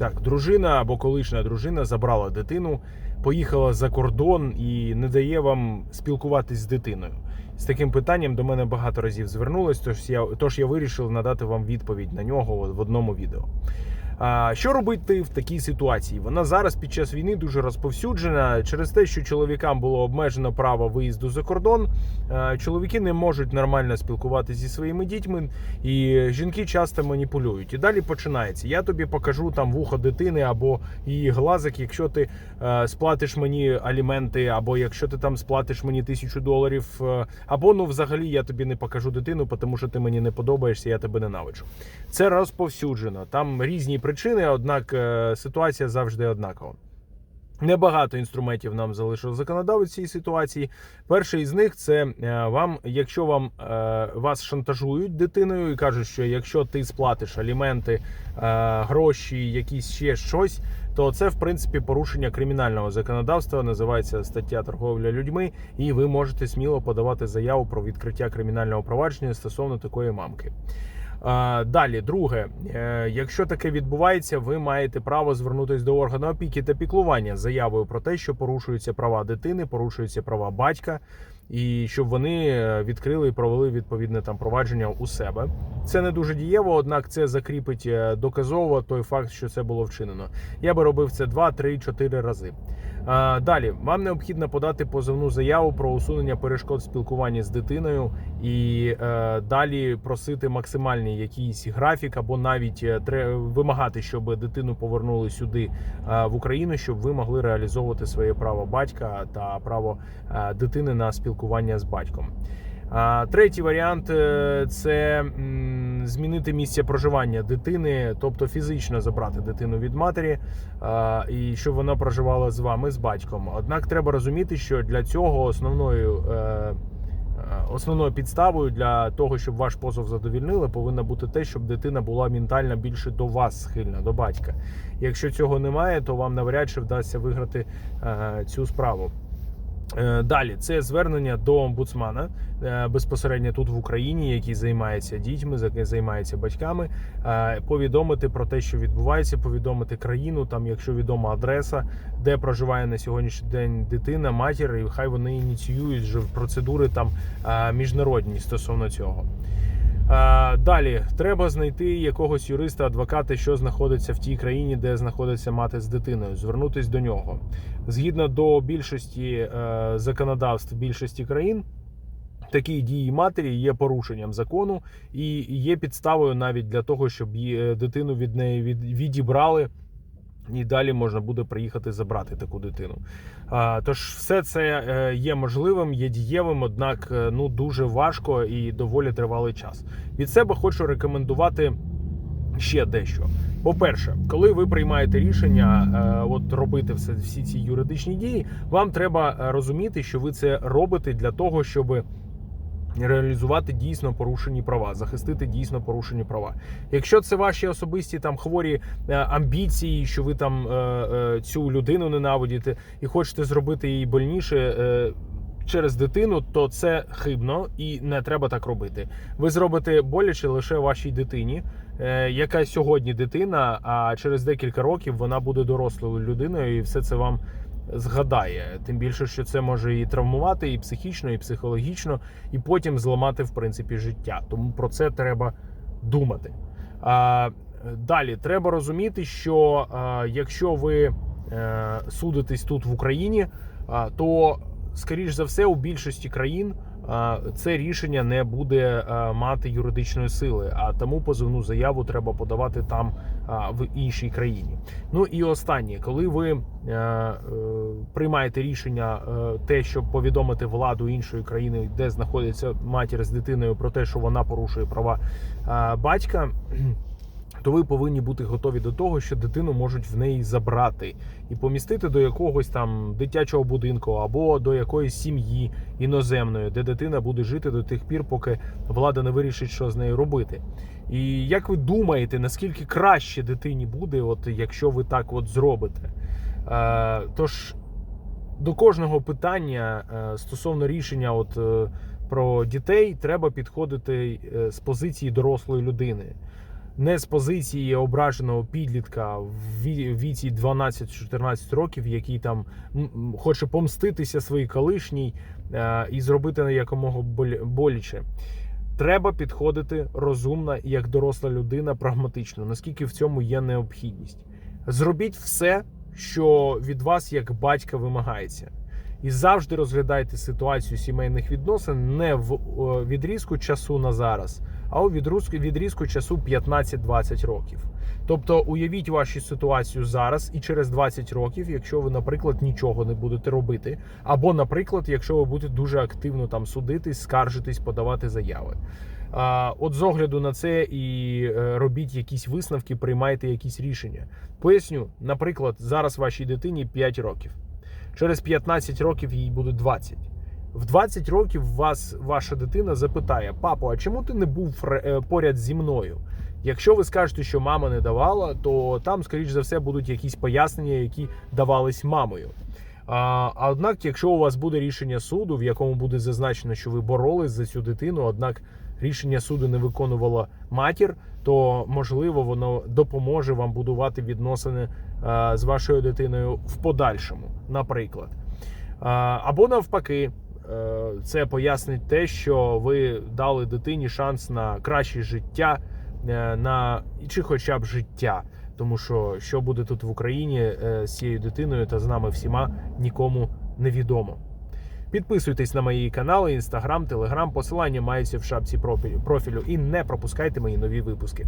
Так, дружина або колишня дружина забрала дитину, поїхала за кордон і не дає вам спілкуватись з дитиною. З таким питанням до мене багато разів звернулось, тож я, тож я вирішив надати вам відповідь на нього в одному відео. Що робити в такій ситуації? Вона зараз під час війни дуже розповсюджена через те, що чоловікам було обмежено право виїзду за кордон. Чоловіки не можуть нормально спілкуватися зі своїми дітьми, і жінки часто маніпулюють. І далі починається. Я тобі покажу там вухо дитини або її глазик, якщо ти сплатиш мені аліменти, або якщо ти там сплатиш мені тисячу доларів, або ну взагалі я тобі не покажу дитину, тому що ти мені не подобаєшся, я тебе ненавиджу. Це розповсюджено. Там різні причини, однак е, ситуація завжди однакова. Небагато інструментів нам залишив законодавець цій ситуації. Перший з них це е, вам, якщо вам е, вас шантажують дитиною і кажуть, що якщо ти сплатиш аліменти, гроші, якісь ще щось, то це в принципі порушення кримінального законодавства. Називається стаття торговля людьми, і ви можете сміло подавати заяву про відкриття кримінального провадження стосовно такої мамки. Далі, друге, е, якщо таке відбувається, ви маєте право звернутися до органу опіки та піклування з заявою про те, що порушуються права дитини, порушуються права батька, і щоб вони е, відкрили і провели відповідне там провадження у себе. Це не дуже дієво, однак це закріпить е, доказово той факт, що це було вчинено. Я би робив це 2, 3, 4 рази. Далі вам необхідно подати позовну заяву про усунення перешкод спілкування з дитиною і е, далі просити максимальний якийсь графік, або навіть е, вимагати, щоб дитину повернули сюди е, в Україну, щоб ви могли реалізовувати своє право батька та право дитини на спілкування з батьком. Третій варіант е, це змінити місце проживання дитини, тобто фізично забрати дитину від матері, і щоб вона проживала з вами, з батьком. Однак треба розуміти, що для цього основною. е, е, Основною підставою для того, щоб ваш позов задовільнили, повинно бути те, щоб дитина була ментально більше до вас схильна, до батька. Якщо цього немає, то вам навряд чи вдасться виграти цю справу. Е, Далі це звернення до омбудсмана е, безпосередньо тут в Україні, який займається дітьми, займається батьками. е, Повідомити про те, що відбувається, повідомити країну, там, якщо відома адреса, де проживає на сьогоднішній день дитина, матір, і хай вони ініціюють вже процедури там міжнародні стосовно цього. Е, Далі треба знайти якогось юриста, адвоката, що знаходиться в тій країні, де знаходиться мати з дитиною, звернутись до нього. Згідно до більшості е, законодавств більшості країн, такі дії матері є порушенням закону і є підставою навіть для того, щоб е, дитину від неї від, відібрали. І далі можна буде приїхати забрати таку дитину. Тож все це е, є можливим, є дієвим, однак е, ну дуже важко і доволі тривалий час. Від себе хочу рекомендувати ще дещо. По-перше, коли ви приймаєте рішення е, от робити все, всі ці юридичні дії, вам треба розуміти, що ви це робите для того, щоб реалізувати дійсно порушені права, захистити дійсно порушені права. Якщо це ваші особисті там хворі е, амбіції, що ви там е, е, цю людину ненавидите і хочете зробити її больніше. Через дитину, то це хибно і не треба так робити. Ви зробите боляче лише вашій дитині, яка сьогодні дитина, а через декілька років вона буде дорослою людиною, і все це вам згадає. Тим більше, що це може і травмувати, і психічно, і психологічно, і потім зламати в принципі життя. Тому про це треба думати. А, далі треба розуміти, що а, якщо ви а, судитесь тут в Україні, а, то скоріш за все у більшості країн це рішення не буде мати юридичної сили, а тому позовну заяву треба подавати там в іншій країні. Ну і останнє, коли ви е, е, приймаєте рішення, е, те, щоб повідомити владу іншої країни, де знаходиться матір з дитиною, про те, що вона порушує права е, батька. То ви повинні бути готові до того, що дитину можуть в неї забрати і помістити до якогось там дитячого будинку або до якоїсь сім'ї іноземної, де дитина буде жити до тих пір, поки влада не вирішить, що з нею робити. І як ви думаєте, наскільки краще дитині буде, от якщо ви так от зробите? Е, тож до кожного питання е, стосовно рішення, от е, про дітей, треба підходити е, з позиції дорослої людини. Не з позиції ображеного підлітка в віці 12-14 років, який там хоче помститися своїй колишній е, і зробити якомога боляче. Треба підходити розумно, як доросла людина, прагматично, наскільки в цьому є необхідність. Зробіть все, що від вас як батька вимагається. І завжди розглядайте ситуацію сімейних відносин не в е, відрізку часу на зараз, а у відрізку, часу 15-20 років. Тобто уявіть вашу ситуацію зараз і через 20 років, якщо ви, наприклад, нічого не будете робити, або, наприклад, якщо ви будете дуже активно там судитись, скаржитись, подавати заяви. От з огляду на це і е, робіть якісь висновки, приймайте якісь рішення. Поясню, наприклад, зараз вашій дитині 5 років. Через 15 років їй буде 20. В 20 років вас ваша дитина запитає: папу, а чому ти не був е, поряд зі мною? Якщо ви скажете, що мама не давала, то там, скоріш за все, будуть якісь пояснення, які давались мамою. А, однак, якщо у вас буде рішення суду, в якому буде зазначено, що ви боролись за цю дитину, однак рішення суду не виконувала матір, то можливо воно допоможе вам будувати відносини е, з вашою дитиною в подальшому, наприклад. Або навпаки, це пояснить те, що ви дали дитині шанс на краще життя, е, на чи хоча б життя. Тому що що буде тут в Україні е, з цією дитиною та з нами всіма нікому не відомо. Підписуйтесь на мої канали, інстаграм, телеграм. Посилання маються в шапці профілю і не пропускайте мої нові випуски.